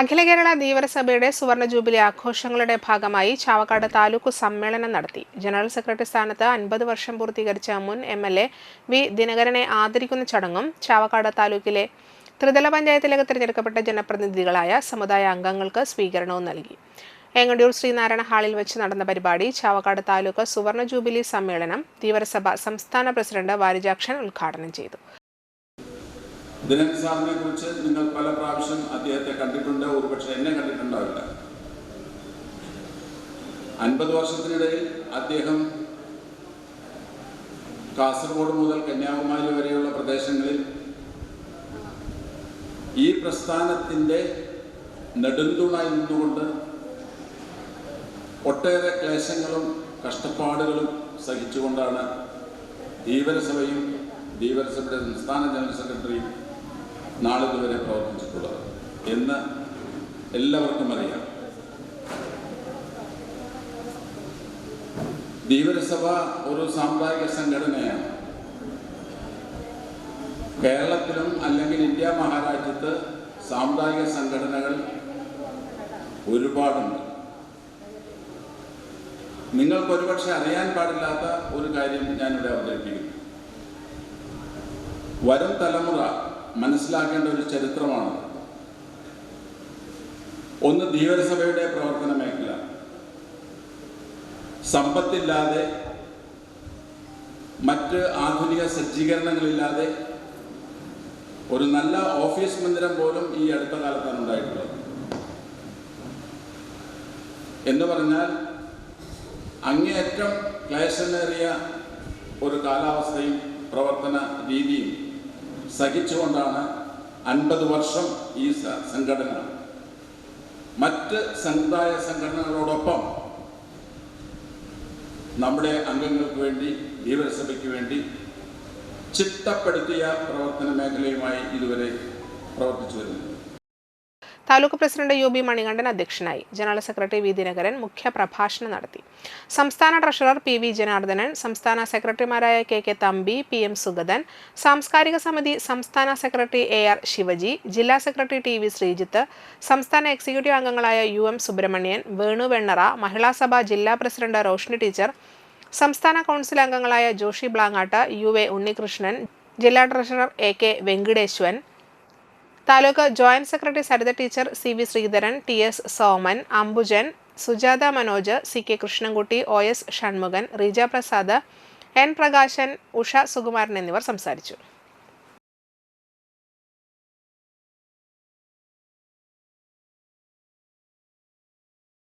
അഖില കേരള ധീവരസഭയുടെ സുവർണ ജൂബിലി ആഘോഷങ്ങളുടെ ഭാഗമായി ചാവക്കാട് താലൂക്ക് സമ്മേളനം നടത്തി. ജനറൽ സെക്രട്ടറി സ്ഥാനത്ത് അൻപത് വർഷം പൂർത്തീകരിച്ച മുൻ എം എൽ എ വി ദിനകരനെ ആദരിക്കുന്ന ചടങ്ങും ചാവക്കാട് താലൂക്കിലെ ത്രിതല പഞ്ചായത്തിലേക്ക് തിരഞ്ഞെടുക്കപ്പെട്ട ജനപ്രതിനിധികളായ സമുദായ അംഗങ്ങൾക്ക് സ്വീകരണവും നൽകി. ഏങ്ങണ്ടിയൂർ ശ്രീനാരായണ ഹാളിൽ വെച്ച് നടന്ന പരിപാടി ചാവക്കാട് താലൂക്ക് സുവർണ ജൂബിലി സമ്മേളനം ധീവരസഭ സംസ്ഥാന പ്രസിഡന്റ് വാരിജാക്ഷൻ ഉദ്ഘാടനം ചെയ്തു. ദിനക് സാറിനെ കുറിച്ച് നിങ്ങൾ പല പ്രാവശ്യം അദ്ദേഹത്തെ കണ്ടിട്ടുണ്ട് ഒരുപക്ഷെ എന്നെ കണ്ടിട്ടുണ്ടാവില്ല. അൻപത് വർഷത്തിനിടയിൽ അദ്ദേഹം കാസർഗോഡ് മുതൽ കന്യാകുമാരി വരെയുള്ള പ്രദേശങ്ങളിൽ ഈ പ്രസ്ഥാനത്തിന്റെ നെടുന്തുണായി നിന്നുകൊണ്ട് ഒട്ടേറെ ക്ലേശങ്ങളും കഷ്ടപ്പാടുകളും സഹിച്ചുകൊണ്ടാണ് ധീവരസഭയും ധീവരസഭയുടെ സംസ്ഥാന ജനറൽ സെക്രട്ടറിയും നാളിതുവരെ പ്രവർത്തിച്ചിട്ടുള്ളത് എന്ന് എല്ലാവർക്കും അറിയാം. ധീവരസഭ ഒരു സാമുദായിക സംഘടനയാണ്. കേരളത്തിലും അല്ലെങ്കിൽ ഇന്ത്യ മഹാരാജ്യത്ത് സാമുദായിക സംഘടനകൾ ഒരുപാടുണ്ട്. നിങ്ങൾക്ക് ഒരുപക്ഷെ അറിയാൻ പാടില്ലാത്ത ഒരു കാര്യം ഞാനിവിടെ അവതരിപ്പിക്കുന്നു. വരും തലമുറ മനസ്സിലാക്കേണ്ട ഒരു ചരിത്രമാണ്. ഒന്ന് ധീവരസഭയുടെ പ്രവർത്തന മേഖല. സമ്പത്തില്ലാതെ മറ്റ് ആധുനിക സജ്ജീകരണങ്ങളില്ലാതെ ഒരു നല്ല ഓഫീസ് മന്ദിരം പോലും ഈ അടുത്ത കാലത്താണ് ഉണ്ടായിട്ടുള്ളത്. എന്ന് പറഞ്ഞാൽ അങ്ങേയറ്റം ക്ലേശമേറിയ ഒരു കാലാവസ്ഥയും പ്രവർത്തന രീതിയും സഹിച്ചുകൊണ്ടാണ് അൻപത് വർഷം ഈ സംഘടന. മറ്റ് സമുദായ സംഘടനകളോടൊപ്പം നമ്മുടെ അംഗങ്ങൾക്ക് വേണ്ടി ധീവരസഭയ്ക്ക് വേണ്ടി ചിട്ടപ്പെടുത്തിയ പ്രവർത്തന മേഖലയുമായി ഇതുവരെ പ്രവർത്തിച്ചു വരുന്നു taluk president U B Manikandan അധ്യക്ഷനായി. ജനറൽ സെക്രട്ടറി വി ദിനകരൻ മുഖ്യ പ്രഭാഷണം നടത്തി. സംസ്ഥാന ട്രഷറർ പി വി ജനാർദ്ദനൻ സംസ്ഥാന സെക്രട്ടറിമാരായ K K Thampi P M Sugathan സാംസ്കാരിക സമിതി സംസ്ഥാന സെക്രട്ടറി എ ആർ ശിവജി ജില്ലാ സെക്രട്ടറി ടി വി ശ്രീജിത്ത് സംസ്ഥാന എക്സിക്യൂട്ടീവ് അംഗങ്ങളായ യു എം സുബ്രഹ്മണ്യൻ വേണു വെണ്ണറ മഹിളാ സഭ ജില്ലാ പ്രസിഡന്റ് റോഷ്നി ടീച്ചർ സംസ്ഥാന കൗൺസിൽ അംഗങ്ങളായ ജോഷി ബ്ലാങ്ങാട്ട് യു എ ഉണ്ണികൃഷ്ണൻ ജില്ലാ treasurer A K Venkiteswan taluk joint secretary Saritha teacher C V Sreedharan T S Soman Ambujan Sujatha Manoj C K Krishnankutty O S Shanmukhan Reeja Prasad N Prakashan Usha Sukumaran എന്നിവർ സംസാരിച്ചു.